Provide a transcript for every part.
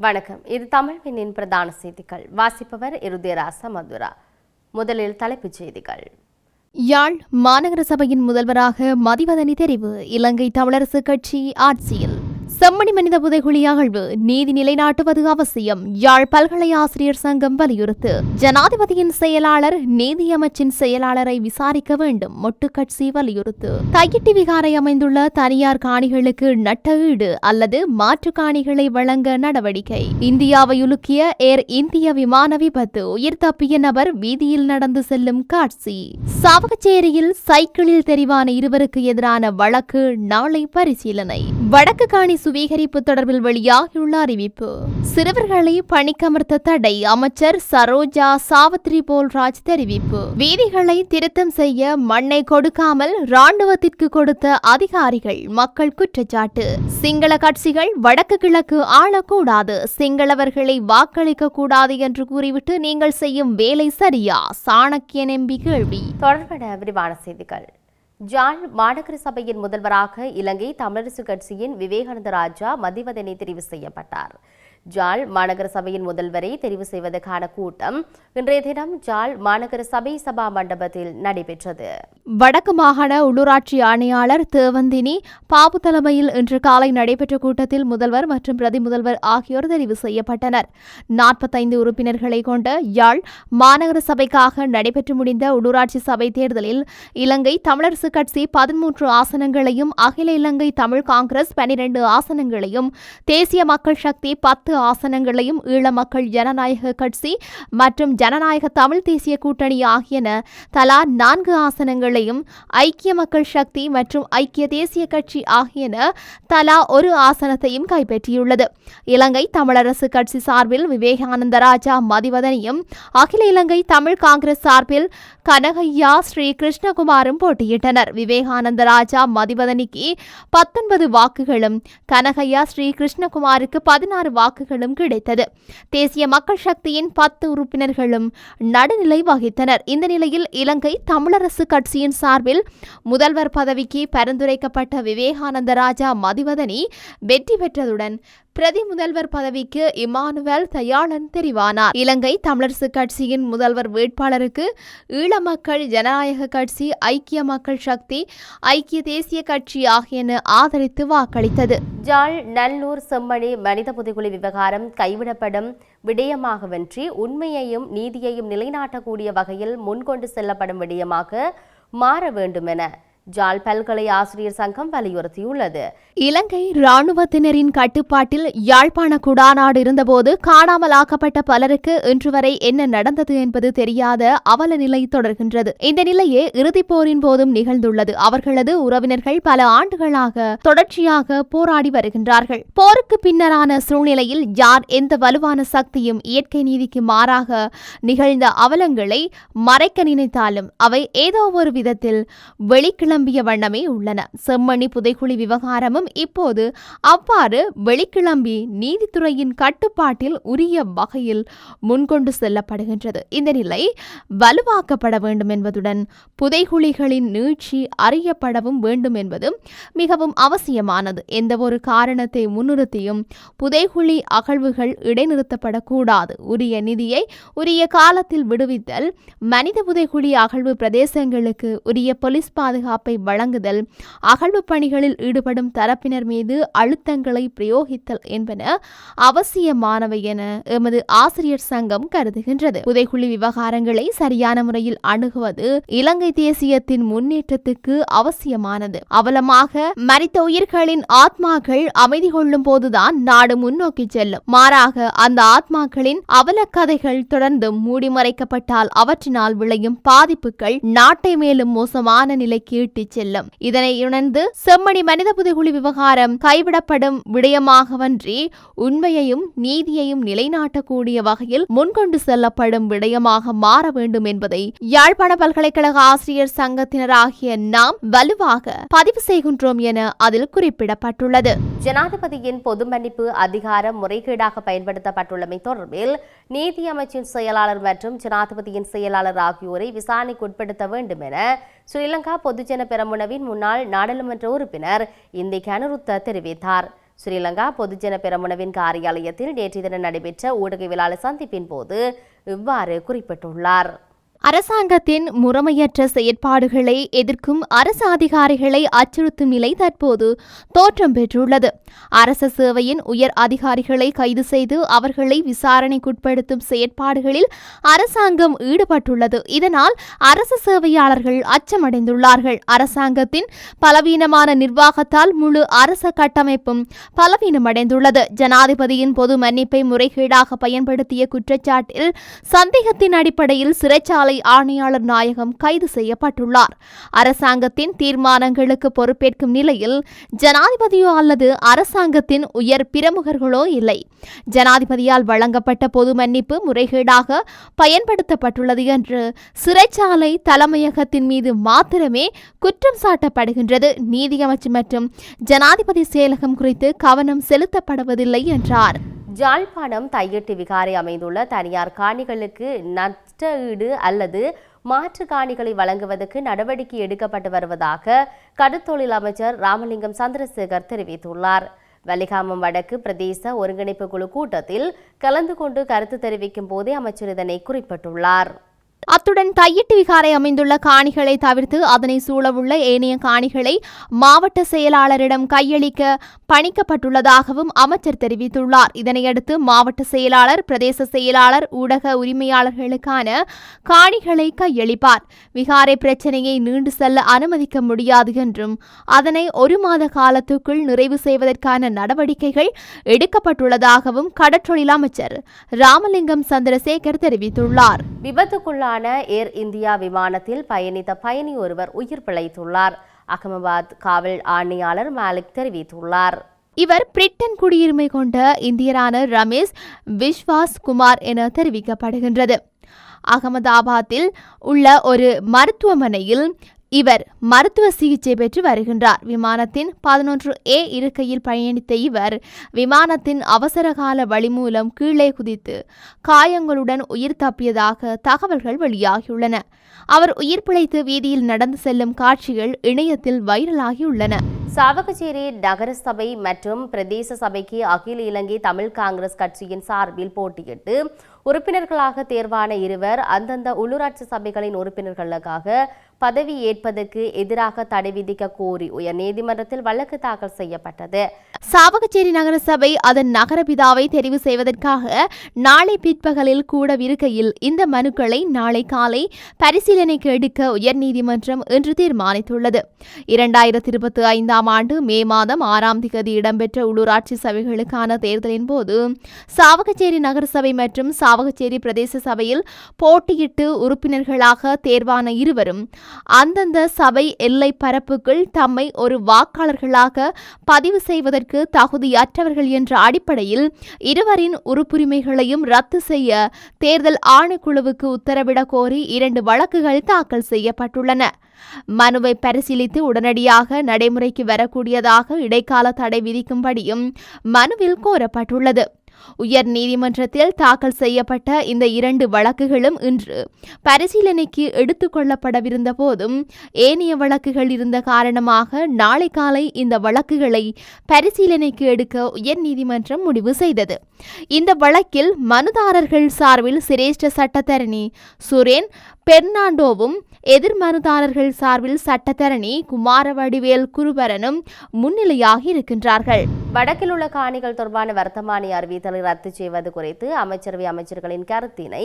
வணக்கம். இது தமிழ் விண்ணின் பிரதான செய்திகள். வாசிப்பவர் இருதயராச மதுரா. முதலில் தலைப்புச் செய்திகள். யாழ் மாநகர சபையின் முதல்வராக மதிவதனி தெரிவு. இலங்கை தமிழரசு கட்சி ஆட்சியில். செம்மணி மனித புதைகுழி அகழ்வு நீதி நிலைநாட்டுவது அவசியம் யாழ் பல்கலை ஆசிரியர் சங்கம் வலியுறுத்து. ஜனாதிபதியின் செயலாளர் நீதியமைச்சின் செயலாளரை விசாரிக்க வேண்டும் மொட்டுக்கட்சி வலியுறுத்து. தையிட்டி விகாரை அமைந்துள்ள தனியார் காணிகளுக்கு நட்ட ஈடு அல்லது மாற்று காணிகளை வழங்க நடவடிக்கை. இந்தியாவை உலுக்கிய ஏர் இந்திய விமான விபத்து உயிர் தப்பிய நபர் வீதியில் நடந்து செல்லும் காட்சி. சாவகச்சேரியில் சைக்கிளில் தெரிவான இருவருக்கு எதிரான வழக்கு நாளை பரிசீலனை. வடக்கு காணி சுவீகரிப்பு தொடர்பில் வெளியாகியுள்ள அறிவிப்பு. சிறுவர்களை பணிக்கமர்த்த தடை அமைச்சர் சரோஜா சாவித்ரி போல்ராஜ் தெரிவிப்பு. வீதிகளை திருத்தம் செய்ய மண்ணை கொடுக்காமல் ராணுவத்திற்கு கொடுத்த அதிகாரிகள் மக்கள் குற்றச்சாட்டு. சிங்கள கட்சிகள் வடக்கு கிழக்கு ஆளக்கூடாது. சிங்களவர்களை வாக்களிக்க கூடாது என்று கூறிவிட்டு நீங்கள் செய்யும் வேலை சரியா? சாணக்கியன் எம்பி கேள்வி. தொடர்பட விரிவான செய்திகள். ஜாழ் மாநகர சபையின் முதல்வராக இலங்கை தமிழரசு கட்சியின் விவேகானந்த ராஜா மதிவதனை தெரிவு செய்யப்பட்டார். ஜாழ் மாநகர சபையின் முதல்வரை தெரிவு செய்வதற்கான கூட்டம் இன்றைய தினம் ஜாழ் மாநகர சபை சபா மண்டபத்தில் நடைபெற்றது. வடக்கு மாகாண உள்ளூராட்சி ஆணையாளர் தேவந்தினி பாபு தலைமையில் இன்று காலை நடைபெற்ற கூட்டத்தில் முதல்வர் மற்றும் பிரதி முதல்வர் ஆகியோர் தெரிவு செய்யப்பட்டனர். நாற்பத்தைந்து உறுப்பினர்களை கொண்ட யாழ் மாநகர சபைக்காக நடைபெற்று முடிந்த உள்ளூராட்சி சபை தேர்தலில் இலங்கை தமிழரசு கட்சி பதிமூன்று ஆசனங்களையும் அகில இலங்கை தமிழ் காங்கிரஸ் பனிரெண்டு ஆசனங்களையும் தேசிய மக்கள் சக்தி பத்து ஆசனங்களையும் ஈழ மக்கள் ஜனநாயக கட்சி மற்றும் ஜனநாயக தமிழ் தேசிய கூட்டணி ஆகியன தலா நான்கு ஆசனங்களையும் ஐக்கிய மக்கள் சக்தி மற்றும் ஐக்கிய தேசிய கட்சி ஆகியன தலா ஒரு ஆசனத்தையும் கைப்பற்றியுள்ளது. இலங்கை தமிழரசு கட்சி சார்பில் விவேகானந்த ராஜா மதிவதனையும் அகில இலங்கை தமிழ் காங்கிரஸ் சார்பில் கனகையா ஸ்ரீ கிருஷ்ணகுமாரும் போட்டியிட்டனர். விவேகானந்த ராஜா மதிவதனிக்கு பத்தொன்பது வாக்குகளும் கனகையா ஸ்ரீ கிருஷ்ணகுமாருக்கு பதினாறு வாக்குகளும் கிடைத்தது. தேசிய மக்கள் சக்தியின் பத்து உறுப்பினர்களும் நடுநிலை வகித்தனர். இந்த நிலையில் இலங்கை தமிழரசு கட்சியின் சார்பில் முதல்வர் பதவிக்கு பரிந்துரைக்கப்பட்ட விவேகானந்த ராஜா மதிவதனி வெற்றி பெற்றதுடன் பிரதி முதல்வர் பதவிக்கு இமானுவேல் தயாளன் தெரிவானார். இலங்கை தமிழரசு கட்சியின் முதல்வர் வேட்பாளருக்கு ஈழ மக்கள் ஜனநாயக கட்சி ஐக்கிய மக்கள் சக்தி ஐக்கிய தேசிய கட்சி ஆகியன ஆதரித்து வாக்களித்தது. ஜாழ் நல்லூர் செம்மணி மனித புதைகுழி விவகாரம் கைவிடப்படும் விடயமாகவன்றி உண்மையையும் நீதியையும் நிலைநாட்டக்கூடிய வகையில் முன்கொண்டு செல்லப்படும் விடயமாக மாற வேண்டும் என ஜாழ் பல்கலை ஆசிரியர் சங்கம் வலியுறுத்தியுள்ளது. இலங்கை இராணுவத்தினரின் கட்டுப்பாட்டில் யாழ்ப்பாண குடாநாடு இருந்தபோது காணாமலாக்கப்பட்ட பலருக்கு இன்று வரை என்ன நடந்தது என்பது தெரியாத அவல நிலை தொடர்கின்றது. இந்த நிலையே இறுதிப் போரின் போதும் நிகழ்ந்துள்ளது. அவர்களது உறவினர்கள் பல ஆண்டுகளாக தொடர்ச்சியாக போராடி வருகின்றார்கள். போருக்கு பின்னரான சூழ்நிலையில் யார் எந்த வலுவான சக்தியும் இயற்கை நீதிக்கு மாறாக நிகழ்ந்த அவலங்களை மறைக்க நினைத்தாலும் அவை ஏதோ ஒரு விதத்தில் வெளிக்கிளம்பிய வண்ணமே உள்ளன. செம்மணி புதைக்குழி விவகாரமும் இப்போது அவ்வாறு வெளிக்கிளம்பி நீதித்துறையின் கட்டுப்பாட்டில் உரிய வகையில் முன்கொண்டு செல்லப்படுகின்றது. இந்த நிலை வலுவாக்கப்பட வேண்டும் என்பதுடன் புதைகுழிகளின் நீட்சி அறியப்படவும் வேண்டும் என்பதும் மிகவும் அவசியமானது. எந்தவொரு காரணத்தை முன்னிறுத்தியும் புதைகுழி அகழ்வுகள் இடைநிறுத்தப்படக்கூடாது. உரிய நிதியை உரிய காலத்தில் விடுவித்தல் மனித புதைகுழி அகழ்வு பிரதேசங்களுக்கு உரிய போலீஸ் பாதுகாப்பை வழங்குதல் அகழ்வு பணிகளில் ஈடுபடும் தரப்பினர் மீது அழுத்தங்களை பிரயோகித்தல் என்பன அவசியமானவை என எமது ஆசிரியர் சங்கம் கருதுகின்றது. புதைக்குழி விவகாரங்களை சரியான முறையில் அணுகுவது இலங்கை தேசியத்தின் முன்னேற்றத்துக்கு அவசியமானது. அவலமாக மறித்த உயிர்களின் ஆத்மாக்கள் அமைதி கொள்ளும் போதுதான் நாடு முன்னோக்கி செல்லும். மாறாக அந்த ஆத்மாக்களின் அவலக்கதைகள் தொடர்ந்து மூடிமறைக்கப்பட்டால் அவற்றினால் விளையும் பாதிப்புகள் நாட்டை மேலும் மோசமான நிலைக்கு இட்டுச் செல்லும். இதனை உணர்ந்து செம்மணி மனித புதைகுழி விவகாரம் கைவிடப்படும் விடயமாகவன்றி உண்மையையும் நீதியையும் நிலைநாட்டக்கூடிய வகையில் முன்கொண்டு செல்லப்படும் விடயமாக மாற வேண்டும் என்பதை யாழ்ப்பாண பல்கலைக்கழக ஆசிரியர் சங்கத்தினராகிய நாம் வலுவாக பதிவு செய்கின்றோம் என அதில் குறிப்பிடப்பட்டுள்ளது. ஜனாதிபதியின் பொது மன்னிப்பு அதிகாரம் முறைகேடாக பயன்படுத்தப்பட்டுள்ளமை தொடர்பில் நீதி அமைச்சின் செயலாளர் மற்றும் ஜனாதிபதியின் செயலாளர் ஆகியோரை விசாரணைக்கு உட்படுத்த வேண்டும் என ஸ்ரீலங்கா பொதுஜன பெரமுனவின் முன்னாள் நாடாளுமன்ற உறுப்பினர் இந்தி அனுருத்த தெரிவித்தார். ஸ்ரீலங்கா பொதுஜன பெரமுனவின் காரியாலயத்தில் நேற்று தினம் நடைபெற்ற ஊடகவியலாளர் சந்திப்பின் போது இவ்வாறு குறிப்பிட்டுள்ளார். அரசாங்கத்தின் முறைமையற்ற செயற்பாடுகளை எதிர்க்கும் அரசு அதிகாரிகளை அச்சுறுத்தும் நிலை தற்போது தோற்றம் பெற்றுள்ளது. அரச சேவையின் உயர் அதிகாரிகளை கைது செய்து அவர்களை விசாரணைக்குட்படுத்தும் செயற்பாடுகளில் அரசாங்கம் ஈடுபட்டுள்ளது. இதனால் அரசு சேவையாளர்கள் அச்சமடைந்துள்ளார்கள். அரசாங்கத்தின் பலவீனமான நிர்வாகத்தால் முழு அரச கட்டமைப்பும் பலவீனமடைந்துள்ளது. ஜனாதிபதியின் பொது மன்னிப்பை முறைகேடாக பயன்படுத்திய குற்றச்சாட்டில் சந்தேகத்தின் அடிப்படையில் சிறைச்சாலை ஆணையாளர் நாயகம் கைது செய்யப்பட்டுள்ளார். அரசாங்கத்தின் தீர்மானங்களுக்கு பொறுப்பேற்கும் நிலையில் ஜனாதிபதியோ அல்லது அரசாங்கத்தின் உயர் பிரமுகர்களோ இல்லை. ஜனாதிபதியால் வழங்கப்பட்ட பொது மன்னிப்பு முறைகேடாக பயன்படுத்தப்பட்டுள்ளது என்று சிறைச்சாலை தலைமையகத்தின் மீது மாத்திரமே குற்றம் சாட்டப்படுகின்றது. நீதியமைச்சு மற்றும் ஜனாதிபதி செயலகம் குறித்து கவனம் செலுத்தப்படுவதில்லை என்றார். ஜாழ்ப்பாணம் தையட்டு விகாரை அமைந்துள்ள தனியார் காணிகளுக்கு நஷ்ட ஈடு அல்லது மாற்று காணிகளை வழங்குவதற்கு நடவடிக்கை எடுக்கப்பட்டு வருவதாக கடற்தொழில் அமைச்சர் ராமலிங்கம் சந்திரசேகர் தெரிவித்துள்ளார். வலிகாமம் வடக்கு பிரதேச ஒருங்கிணைப்பு குழு கூட்டத்தில் கலந்து கொண்டு கருத்து தெரிவிக்கும் போதே அமைச்சர் இதனை குறிப்பிட்டுள்ளார். அத்துடன் தையிட்டு விகாரை அமைந்துள்ள காணிகளை தவிர்த்து அதனை சூழவுள்ள ஏனைய காணிகளை மாவட்ட செயலாளரிடம் கையளிக்க பணிக்கப்பட்டுள்ளதாகவும் அமைச்சர் தெரிவித்துள்ளார். இதனையடுத்து மாவட்ட செயலாளர் பிரதேச செயலாளர் ஊடக உரிமையாளர்களுக்கான காணிகளை கையளிப்பார். விகாரை பிரச்சனையை நீண்டு செல்ல அனுமதிக்க முடியாது என்றும் அதனை ஒரு மாத காலத்துக்குள் நிறைவு செய்வதற்கான நடவடிக்கைகள் எடுக்கப்பட்டுள்ளதாகவும் கடற்றொழில் அமைச்சர் ராமலிங்கம் சந்திரசேகர் தெரிவித்துள்ளார். விபத்துக்குள்ளான ஏர் இந்தியா விமானத்தில் பயணித்த பயணி ஒருவர் உயிர் பிழைத்துள்ளார். அகமதாபாத் காவல் ஆணையாளர் மாலிக் தெரிவித்துள்ளார். இவர் பிரிட்டன் குடியுரிமை கொண்ட இந்தியரான ரமேஷ் விஸ்வாஸ் குமார் என தெரிவிக்கப்படுகின்றது. அகமதாபாத்தில் உள்ள ஒரு மருத்துவமனையில் இவர் மருத்துவ சிகிச்சை பெற்று வருகின்றார். விமானத்தின் பதினொன்று ஏ இருக்கையில் பயணித்த இவர் விமானத்தின் அவசரகால வழி மூலம் கீழே குதித்து காயங்களுடன் உயிர் தப்பியதாக தகவல்கள் வெளியாகியுள்ளன. அவர் உயிர் பிழைத்து வீதியில் நடந்து செல்லும் காட்சிகள் இணையத்தில் வைரலாகியுள்ளன. சாவகச்சேரி நகர சபை மற்றும் பிரதேச சபைக்கு அகில இலங்கை தமிழ் காங்கிரஸ் கட்சியின் சார்பில் போட்டியிட்டு உறுப்பினர்களாக தேர்வான இருவர் அந்தந்த உள்ளூராட்சி சபைகளின் உறுப்பினர்களுக்காக பதவி ஏற்பதற்கு எதிராக தடை விதிக்க கோரி உயர் நீதிமன்றத்தில் வழக்கு தாக்கல் செய்யப்பட்டது. சாவகச்சேரி நகரசபை அதன் நகரபிதாவை தெரிவு செய்வதற்காக நாளை பிற்பகலில் கூடவிருக்கையில் இந்த மனுக்களை நாளை காலை பரிசீலனைக்கு எடுக்க உயர்நீதிமன்றம் இன்று தீர்மானித்துள்ளது. இரண்டாயிரத்தி இருபத்தி ஐந்தாம் ஆண்டு மே மாதம் ஆறாம் திகதி இடம்பெற்ற உள்ளூராட்சி சபைகளுக்கான தேர்தலின் போது சாவகச்சேரி நகரசபை மற்றும் சாவகச்சேரி பிரதேச சபையில் போட்டியிட்டு உறுப்பினர்களாக தேர்வான இருவரும் அந்தந்த சபை எல்லை பரப்புக்குள் தம்மை ஒரு வாக்காளர்களாக பதிவு செய்வதற்கு தகுதியற்றவர்கள் என்ற அடிப்படையில் இருவரின் உறுப்புரிமைகளையும் ரத்து செய்ய தேர்தல் ஆணைக்குழுவுக்கு உத்தரவிடக் கோரி இரண்டு வழக்குகள் தாக்கல் செய்யப்பட்டுள்ளன. மனுவை பரிசீலித்து உடனடியாக நடைமுறைக்கு வரக்கூடியதாக இடைக்கால தடை விதிக்கும்படியும் மனுவில் கோரப்பட்டுள்ளது. உயர் நீதிமன்றத்தில் தாக்கல் செய்யப்பட்ட இந்த இரண்டு வழக்குகளும் இன்று பரிசீலனைக்கு எடுத்துக் கொள்ளப்படவிருந்த போதும் ஏனைய வழக்குகள் இருந்த காரணமாக நாளை காலை இந்த வழக்குகளை பரிசீலனைக்கு எடுக்க உயர் நீதிமன்றம் முடிவு செய்தது. இந்த வழக்கில் மனுதாரர்கள் சார்பில் சிரேஷ்ட சட்டத்தரணி சுரேன் பெர்னாண்டோவும் எதிர்மனுதாரர்கள் சார்பில் சட்டத்தரணி குமாரவடிவேல் குருபரனும் முன்னிலையாகி இருக்கின்றார்கள். வடக்கில் உள்ள காணிகள் தொடர்பான வர்த்தமானி அறிவித்தலை ரத்து செய்வது குறித்து அமைச்சரவை அமைச்சர்களின் கருத்தினை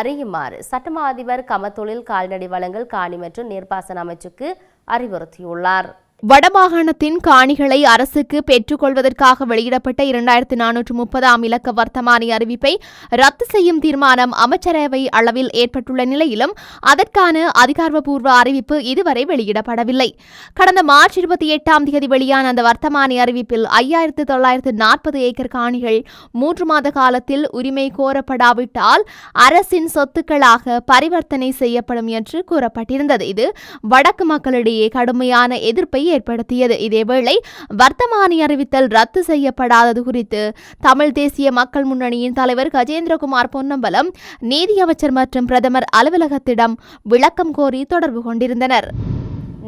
அறியுமாறு சட்டமா அதிபர் கமத்தொழில் கால்நடை வளங்கள் காணி மற்றும் நீர்ப்பாசன அமைச்சுக்கு அறிவுறுத்தியுள்ளார். வடமாகாணத்தின் காணிகளை அரசுக்கு பெற்றுக்கொள்வதற்காக வெளியிடப்பட்ட இரண்டாயிரத்து நானூற்று முப்பதாம் இலக்க வர்த்தமானி அறிவிப்பை ரத்து செய்யும் தீர்மானம் அமைச்சரவை அளவில் ஏற்பட்டுள்ள நிலையிலும் அதற்கான அதிகாரப்பூர்வ அறிவிப்பு இதுவரை வெளியிடப்படவில்லை. கடந்த மார்ச் இருபத்தி எட்டாம் தேதி வெளியான அந்த வர்த்தமானி அறிவிப்பில் ஐயாயிரத்து தொள்ளாயிரத்து நாற்பது ஏக்கர் காணிகள் மூன்று மாத காலத்தில் உரிமை கோரப்படாவிட்டால் அரசின் சொத்துக்களாக பரிவர்த்தனை செய்யப்படும் என்று கூறப்பட்டிருந்தது. இது வடக்கு மக்களிடையே கடுமையான எதிர்ப்பை ஏற்படுத்தியது இதேவேளை வர்த்தமானி அறிவித்தல் ரத்து செய்யப்படாதது குறித்து தமிழ் தேசிய மக்கள் முன்னணியின் தலைவர் கஜேந்திரகுமார் பொன்னம்பலம் நீதியமைச்சர் மற்றும் பிரதமர் அலுவலகத்திடம் விளக்கம் கோரி தொடர்பு கொண்டிருந்தனர்.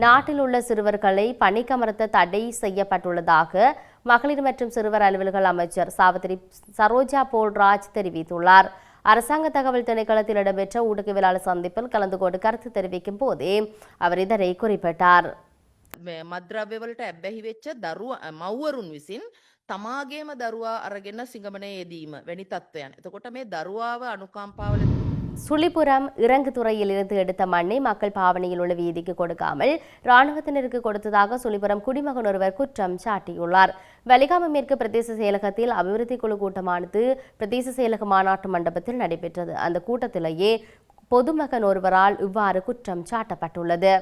நாட்டில் உள்ள சிறுவர்களை பணிக்கமர்த்த தடை செய்யப்பட்டுள்ளதாக மகளிர் மற்றும் சிறுவர் அலுவல்கள் அமைச்சர் சாவித்திரி சரோஜா போல்ராஜ் தெரிவித்துள்ளார். அரசாங்க தகவல் திணைக்களத்தில் இடம்பெற்ற ஊடகவியலாளர் சந்திப்பில் கலந்து கொண்டு கருத்து தெரிவிக்கும் போதே அவர் இதனை குறிப்பிட்டார். මේ මද්‍රව්‍යවලට ඇබ්බැහි වෙච්ච දරුව අ, මව්වරුන් විසින් තමාගේම දරුවා අරගෙන සිංගමනය යෙදීම වැනි තත්ත්වයන්. එතකොට මේ දරුවාව අනුකම්පාවල சுழிபுரம் இறங்கு துறையில் இருந்து எடுத்த மண்ணை மக்கள் பாவனையில் உள்ள வீதிக்கு கொடுக்காமல் இராணுவத்தினருக்கு கொடுத்ததாக சுழிபுரம் குடிமகன் ஒருவர் குற்றம் சாட்டியுள்ளார் வலிகாம மேற்கு பிரதேச செயலகத்தில் அபிவிருத்தி குழு கூட்டமானது பிரதேச செயலக மாநாட்டு மண்டபத்தில் நடைபெற்றது அந்த கூட்டத்திலேயே பொதுமகன் ஒருவரால் இவ்வாறு குற்றம் சாட்டப்பட்டுள்ளது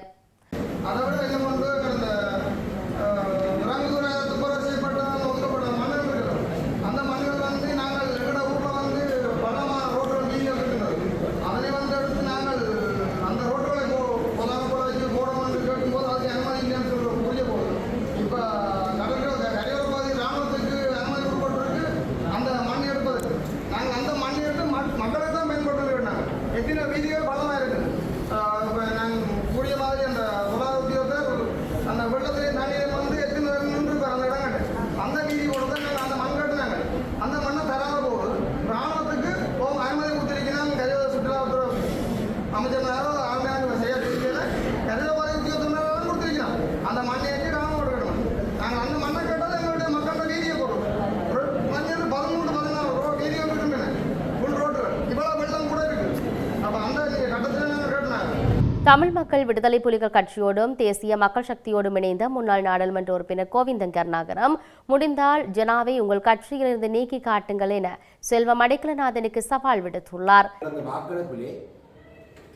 தமிழ் மக்கள் விடுதலை புலிகள் கட்சியோடும் தேசிய மக்கள் சக்தியோடும் இணைந்த முன்னாள் நாடாளுமன்ற உறுப்பினர் கோவிந்தன் கருணாகரம். முடிந்தால் ஜனாவை உங்கள் கட்சியிலிருந்து நீக்கி காட்டுங்கள் என செல்வம் அடைக்கலநாதனுக்கு சவால் விடுத்துள்ளார்.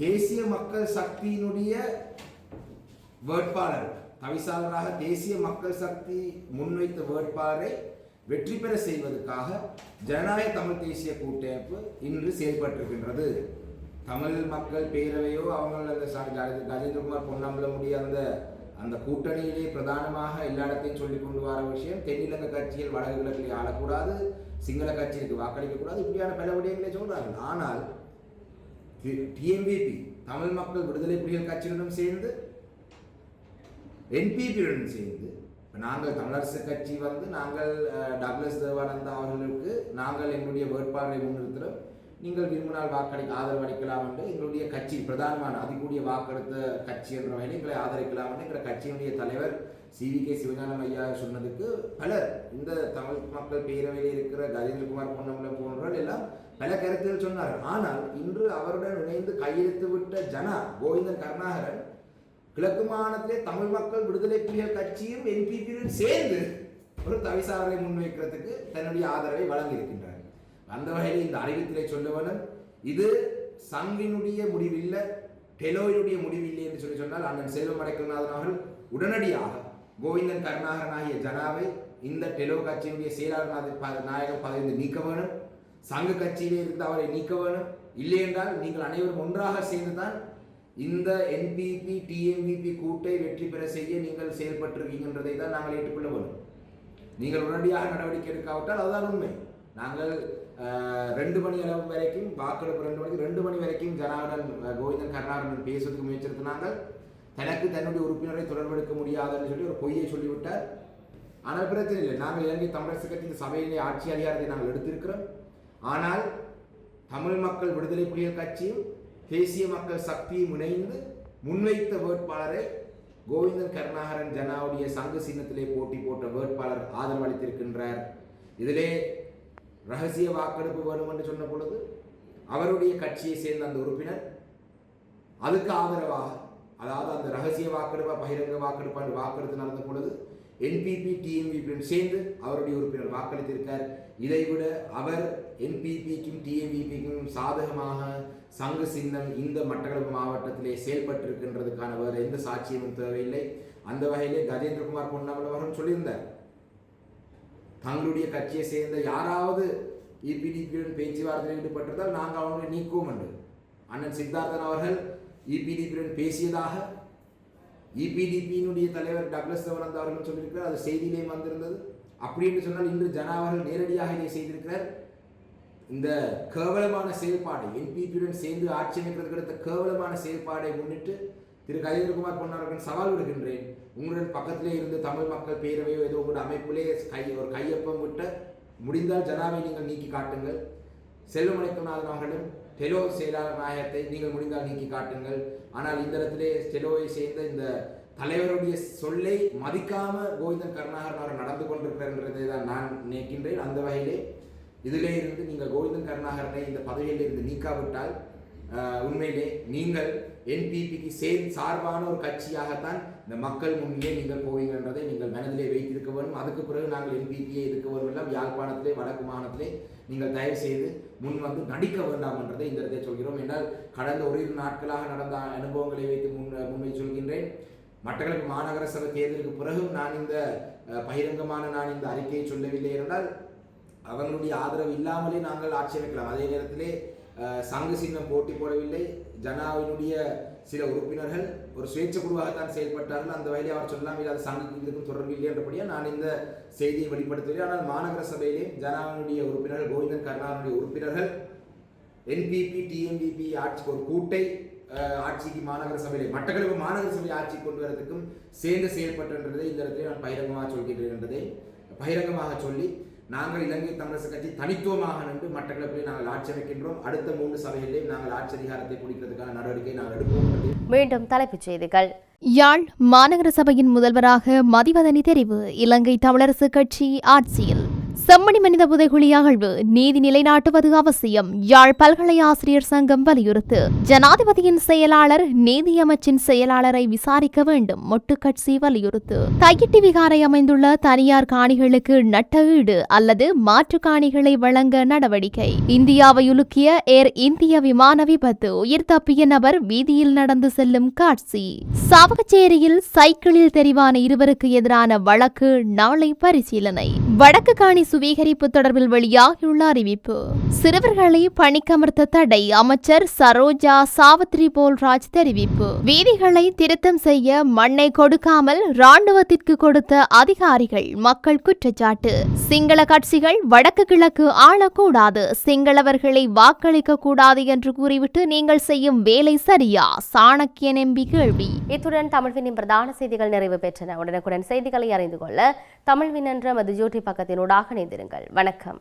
தேசிய மக்கள் சக்தியினுடைய வேட்பாளர் தவிசாளராக தேசிய மக்கள் சக்தி முன்வைத்த வேட்பாளரை வெற்றி பெற செய்வதற்காக ஜனநாயக தமிழ் தேசிய கூட்டமைப்பு இன்று செயல்பட்டிருக்கின்றது. தமிழ் மக்கள் பேரவையோ அவங்க அந்த ச- கஜ- கஜேந்திரகுமார் பொன்னம்பலமுடைய அந்த அந்த கூட்டணியிலே பிரதானமாக எல்லா இடத்தையும் சொல்லிக் கொண்டு வர விஷயம் தென்னிலங்க கட்சியில் வடக்கு கிழக்கிலே ஆளக்கூடாது சிங்கள கட்சிக்கு வாக்களிக்கக்கூடாது இப்படியான பல விடயங்களை சொல்றாங்க ஆனால் டிஎம்பிபி தமிழ் மக்கள் விடுதலை புலிகள் கட்சியுடன் சேர்ந்து என்பிபியுடன் சேர்ந்து நாங்கள் தமிழரசு கட்சி வந்து நாங்கள் டக்ளஸ் தேவானந்தா அவர்களுக்கு நாங்கள் எங்களுடைய வேட்பாளரை முன்னிறுத்துகிறோம் நீங்கள் விரும்பினால் வாக்களி ஆதரவு அளிக்கலாம் என்று எங்களுடைய கட்சி பிரதானமான அதிகூடிய வாக்கெடுத்த கட்சி என்ற வகையில் எங்களை ஆதரிக்கலாம் என்று எங்கள் கட்சியினுடைய தலைவர் சி. வி. கே. சிவஞானம் ஐயா சொன்னதுக்கு பலர் இந்த தமிழ் மக்கள் பேரவையில் இருக்கிற கஜேந்திரகுமார் பொன்னம்பலம் போன்றவர்கள் எல்லாம் பல கருத்துகள் சொன்னார்கள். ஆனால் இன்று அவருடன் இணைந்து கையெழுத்து விட்ட ஜனா கோவிந்தன் கருணாகரன் கிழக்கு மாநிலத்திலே தமிழ் மக்கள் விடுதலை புலிகள் கட்சியும் என்பிபியுடன் சேர்ந்து ஒரு தவிசாரலை முன்வைக்கிறதுக்கு தன்னுடைய ஆதரவை வழங்கியிருக்கின்றனர் அந்த வகையில் இந்த அறிவித்திலே சொல்ல இது சங்கினுடைய முடிவில்லை டெலோயினுடைய முடிவில்லை என்று சொல்லி சொன்னால் அண்ணன் செல்வம் அடைக்கல்நாதன் அவர்கள் உடனடியாக கோவிந்தன் கருணாகரன் ஆகிய ஜனாவை இந்த டெலோ கட்சியினுடைய செயலாளர் நாத- ப- நாயகர் பதவியிலிருந்து நீக்க வேணும். சங்க கட்சியிலே இருந்து அவரை நீக்க வேணும். இல்லை என்றால் நீங்கள் அனைவரும் ஒன்றாக சேர்ந்துதான் இந்த என்பிபி டிஎம்பிபி கூட்டை வெற்றி பெற செய்ய நீங்கள் செயல்பட்டிருக்கீங்கன்றதை தான் நாங்கள் ஏற்றுக்கொள்ள வேணும் நீங்கள் உடனடியாக நடவடிக்கை எடுக்காவிட்டால் அதுதான் உண்மை. நாங்கள் ரெண்டு மணி அளவு வரைக்கும் வாக்கெடுப்பு ரெண்டு மணிக்கு ரெண்டு மணி வரைக்கும் ஜனாவுடன் கோவிந்தன் கருணாகரன் பேசுவதற்கு முயற்சித்து தனக்கு தன்னுடைய உறுப்பினரை தொடர்பெடுக்க முடியாதுன்னு சொல்லி ஒரு பொய்யை சொல்லிவிட்டார். ஆனால் பிரச்சனை இல்லை. நாங்கள் இலங்கை தமிழரசு கட்சியின் சபையிலே ஆட்சி அதிகாரத்தை நாங்கள் எடுத்திருக்கிறோம். ஆனால் தமிழ் மக்கள் விடுதலை புலிகள் கட்சியும் தேசிய மக்கள் சக்தியும் இணைந்து முன்வைத்த வேட்பாளரை கோவிந்தன் கருணாகரன் ஜனாவுடைய சங்கு சின்னத்திலே போட்டி போட்ட வேட்பாளர் ஆதரவு அளித்திருக்கின்றார். இதிலே ரகசிய வாக்கெடுப்பு வேணும் என்று சொன்ன பொழுது அவருடைய கட்சியை சேர்ந்த அந்த உறுப்பினர் அதுக்கு ஆதரவாக அதாவது அந்த ரகசிய வாக்கெடுப்பா பகிரங்க வாக்கெடுப்பா வாக்கெடுத்து நடந்த பொழுது என்பிபி டிஎம்விபியும் சேர்ந்து அவருடைய உறுப்பினர் வாக்களித்திருக்கார். இதைவிட அவர் என்பிபிக்கும் டிஎம்விபிக்கும் சாதகமாக சங்கு சின்னம் இந்த மட்டக்களப்பு மாவட்டத்திலே செயல்பட்டிருக்கின்றதுக்கான வேறு எந்த சாட்சியமும் தேவையில்லை. அந்த வகையிலே கஜேந்திரகுமார் பொன்னம்பலம் அவர்கள் சொல்லியிருந்தார். தங்களுடைய கட்சியை சேர்ந்த யாராவது இபிடிபியுடன் பேச்சுவார்த்தையில் ஈடுபட்டிருந்தால் நாங்கள் அவர்களை நீக்குவோம் என்று. அண்ணன் சித்தார்த்தன் அவர்கள் இபிடிபியுடன் பேசியதாக இபிடிபியினுடைய தலைவர் டக்ளஸ் தவரந்த் அவர்கள் சொல்லியிருக்கிறார். அது செய்தியிலே வந்திருந்தது. அப்படி என்று சொன்னால் இன்று ஜனா அவர்கள் நேரடியாக இதை செய்திருக்கிறார். இந்த கேவலமான செயல்பாடு என்பிபியுடன் சேர்ந்து ஆட்சி அமைக்கிறதுக்கு எடுத்த கேவலமான செயல்பாடை முன்னிட்டு திரு கஜேந்திரகுமார் பொன்னாருக்கு சவால் விடுகின்றேன். உங்களுடன் பக்கத்திலே இருந்து தமிழ் மக்கள் பேரவையோ ஏதோ கூட அமைப்பிலே கை ஒரு கையொப்பம் விட்ட முடிந்தால் ஜனாவை நீங்கள் நீக்கி காட்டுங்கள். செல்வமணிக்கநாதன் அவர்களும் டெலோ செயலாளர் நாயகத்தை நீங்கள் முடிந்தால் நீக்கி காட்டுங்கள். ஆனால் இந்த இடத்திலே டெலோவை சேர்ந்த இந்த தலைவருடைய சொல்லை மதிக்காம கோவிந்தன் கருணாகரன் அவர் நடந்து கொண்டிருக்கிறதை தான் நான் நினைக்கின்றேன். அந்த வகையிலே இதிலே இருந்து நீங்கள் கோவிந்தன் கருணாகரனை இந்த பதவியிலிருந்து நீக்காவிட்டால் உண்மையிலே நீங்கள் என்பிபிக்கு சேர்ந்து சார்பான ஒரு கட்சியாகத்தான் இந்த மக்கள் முன்னே நீங்கள் போவீங்கன்றதை நீங்கள் மனதிலே வைத்திருக்க வேண்டும். அதுக்கு பிறகு நாங்கள் என்பிபியை இருக்க வேண்டும். எல்லாம் யாழ்ப்பாணத்திலே வடக்கு மாகாணத்திலே நீங்கள் தயவு செய்து முன் வந்து நடிக்க வேண்டாம் என்றதை இந்த இடத்தை சொல்கிறோம். என்றால் கடந்த ஓரிரு நாட்களாக நடந்த அனுபவங்களை வைத்து முன் முன்வை சொல்கின்றேன். மட்டக்களப்பு மாநகர சபை தேர்தலுக்கு பிறகும் நான் இந்த பகிரங்கமான நான் இந்த அறிக்கையை சொல்லவில்லை என்றால் அவர்களுடைய ஆதரவு இல்லாமலே நாங்கள் ஆட்சி அமைக்கலாம். அதே நேரத்திலே சங்கு சின்னம் போட்டி போடவில்லை. ஜனாவினுடைய சில உறுப்பினர்கள் ஒரு சுயேட்சை குழுவாகத்தான் செயல்பட்டார்கள். அந்த வகையில் அவர் சொல்லாமல் இல்லை அது இதுக்கும் தொடர்பு இல்லை என்றபடியாக நான் இந்த செய்தியை வெளிப்படுத்தவில்லை ஆனால் மாநகர சபையிலே ஜனாவினுடைய உறுப்பினர்கள் கோவிந்தன் கருணாவினுடைய உறுப்பினர்கள் என்பிபி டிஎம்பிபி ஆட்சிக்கு ஒரு கூட்டை ஆட்சிக்கு மாநகர சபையிலே மட்டக்களப்பு மாநகர சபை ஆட்சி கொண்டு வரதுக்கும் சேர்ந்து செயல்பட்டுன்றதை இந்த இடத்துல நான் பகிரங்கமாக சொல்கின்றேன் என்றதை பகிரங்கமாக சொல்லி நாங்கள் இலங்கை தமிழரசு கட்சி தனித்துவமாக நின்று மட்டக்களப்பிலே நாங்கள் ஆட்சி அமைக்கின்றோம். அடுத்த மூன்று சபைகளிலே நாங்கள் ஆட்சி அதிகாரத்தை பிடிக்கிறதுக்கான நடவடிக்கை நாங்கள் எடுப்போம். மீண்டும் தலைப்புச் செய்திகள். யாழ் மாநகர சபையின் முதல்வராக மதிவதனி தெரிவு இலங்கை தமிழரசு கட்சி ஆட்சியில். செம்மணி மனித புதைகுழி அகழ்வு நீதி நிலைநாட்டுவது அவசியம் யாழ் பல்கலை ஆசிரியர் சங்கம் வலியுறுத்து. ஜனாதிபதியின் செயலாளர் நீதியமைச்சின் செயலாளரை விசாரிக்க வேண்டும் மொட்டுக்கட்சி வலியுறுத்து. தையிட்டி விகாரை அமைந்துள்ள தனியார் காணிகளுக்கு நட்ட ஈடு அல்லது மாற்று காணிகளை வழங்க நடவடிக்கை. இந்தியாவை உலுக்கிய ஏர் இந்திய விமான விபத்து உயிர் தப்பிய நபர் வீதியில் நடந்து செல்லும் காட்சி. சாவகச்சேரியில் சைக்கிளில் தெரிவான இருவருக்கு எதிரான வழக்கு நாளை பரிசீலனை. வடக்கு காணி சுவீகரிப்பு தொடர்பில் வெளியாகியுள்ள அறிவிப்பு. சிறுவர்களை பணிக்கமர்த்த தடை அமைச்சர் சரோஜா சாவித்ரி போல்ராஜ் தெரிவிப்பு. வீதிகளை திருத்தம் செய்ய மண்ணை கொடுக்காமல் ராணுவத்திற்கு கொடுத்த அதிகாரிகள் மக்கள் குற்றச்சாட்டு. சிங்கள கட்சிகள் வடக்கு கிழக்கு ஆளக்கூடாது. சிங்களவர்களை வாக்களிக்க கூடாது என்று கூறிவிட்டு நீங்கள் செய்யும் வேலை சரியா? சாணக்கியன் எம்பி கேள்வி. இத்துடன் தமிழ்வினின் பிரதான செய்திகள் நிறைவு பெற்றன. உடனுக்குடன் செய்திகளை அறிந்து கொள்ள தமிழ்வின் என்ற மது யூடியூப் பக்கத்தினூடாக இணைந்திருங்கள். வணக்கம்.